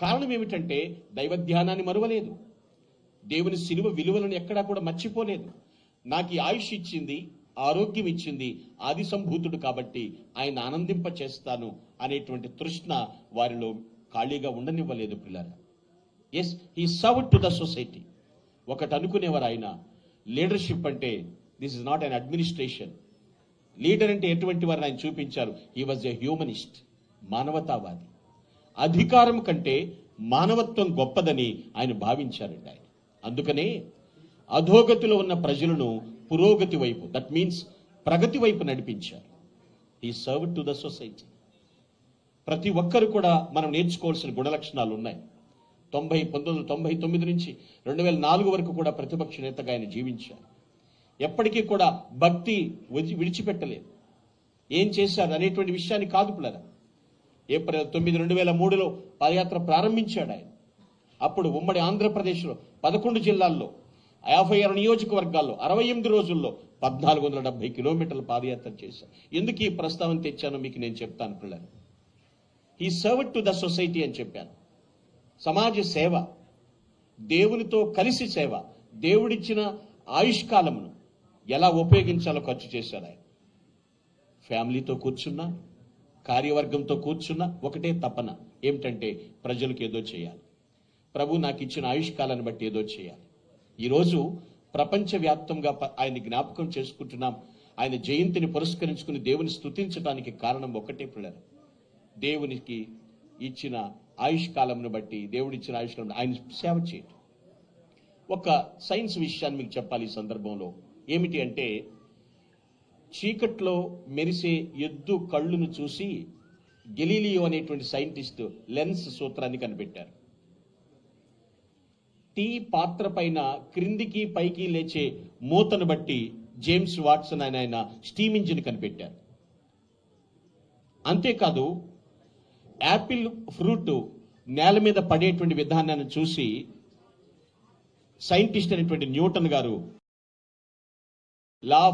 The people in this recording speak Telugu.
కారణం ఏమిటంటే దైవ ధ్యానాన్ని మరువలేదు. దేవుని సిలువ విలువలను ఎక్కడా కూడా మర్చిపోలేదు. నాకు ఈ ఆయుష్ ఇచ్చింది ఆరోగ్యం ఇచ్చింది ఆది సంభూతుడు కాబట్టి ఆయన ఆనందింప చేస్తాను అనేటువంటి తృష్ణ వారిలో ఖాళీగా ఉండనివ్వలేదు పిల్లల as he serve to the society ఒకటి అనుకునేవారు ఆయన లీడర్షిప్ అంటే this is not an administration leader అంటే ఎటువంటి వారిని ఆయన చూపించారు? హీ వాజ్ ఎ హ్యూమనిస్ట్ మానవతావాది. అధికారం కంటే మానవత్వం గొప్పదని ఆయన భావించారండి ఆయన. అందుకనే అధోగతిలో ఉన్న ప్రజలను పురోగతి వైపు దట్ మీన్స్ ప్రగతి వైపు నడిపించారు. ఈ సర్వ్ టు ద సొసైటీ ప్రతి ఒక్కరు కూడా మనం నేర్చుకోవాల్సిన గుణలక్షణాలు ఉన్నాయి. తొంభై పంతొమ్మిది వందల తొంభై తొమ్మిది నుంచి రెండు వేల నాలుగు వరకు కూడా ప్రతిపక్ష నేతగా ఆయన జీవించారు. ఎప్పటికీ కూడా భక్తి విడిచిపెట్టలేదు. ఏం చేశారు అనేటువంటి విషయాన్ని కాదు పిల్లరా? ఏప్రిల్ తొమ్మిది రెండు వేల మూడులో పాదయాత్ర ప్రారంభించాడు ఆయన. అప్పుడు ఉమ్మడి ఆంధ్రప్రదేశ్లో పదకొండు జిల్లాల్లో యాభై ఆరు నియోజకవర్గాల్లో అరవై ఎనిమిది రోజుల్లో పద్నాలుగు వందల డెబ్బై కిలోమీటర్ల పాదయాత్ర చేశారు. ఎందుకు ఈ ప్రస్తావన తెచ్చానో మీకు నేను చెప్తాను పిల్లలు. ఈ సర్వ్ టు ద సొసైటీ అని చెప్పాను. సమాజ సేవ దేవునితో కలిసి సేవ దేవుడిచ్చిన ఆయుష్కాలమును ఎలా ఉపయోగించాలో ఖర్చు చేశారు ఆయన. ఫ్యామిలీతో కూర్చున్నా కార్యవర్గంతో కూర్చున్న ఒకటే తపన ఏమిటంటే ప్రజలకు ఏదో చేయాలి. ప్రభు నాకు ఇచ్చిన ఆయుష్కాలాన్ని బట్టి ఏదో చేయాలి. ఈరోజు ప్రపంచవ్యాప్తంగా ప- ఆయన జ్ఞాపకం చేసుకుంటున్నాం. ఆయన జయంతిని పురస్కరించుకుని దేవుని స్తుతించడానికి కారణం ఒకటే పిల్లలు. దేవునికి ఇచ్చిన ఆయుష్కాలంను బట్టి దేవుడిచ్చిన ఆయుష్కాలం ఆయన సేవ చేయటం. ఒక సైన్స్ విషయాన్ని మీకు చెప్పాలి ఈ సందర్భంలో. ఏమిటి అంటే చీకట్లో మెరిసే ఎద్దు కళ్ళును చూసి గెలీలియో అనేటువంటి సైంటిస్ట్ లెన్స్ సూత్రాన్ని కనిపెట్టారు. టీ పాత్ర పైన క్రిందికి పైకి లేచే మూతను బట్టి జేమ్స్ వాట్సన్ అని ఆయన స్టీమ్ ఇంజిన్ కనిపెట్టారు. అంతేకాదు యాపిల్ ఫ్రూట్ నేల మీద పడేటువంటి విధానాన్ని చూసి సైంటిస్ట్ అనేటువంటి న్యూటన్ గారు లా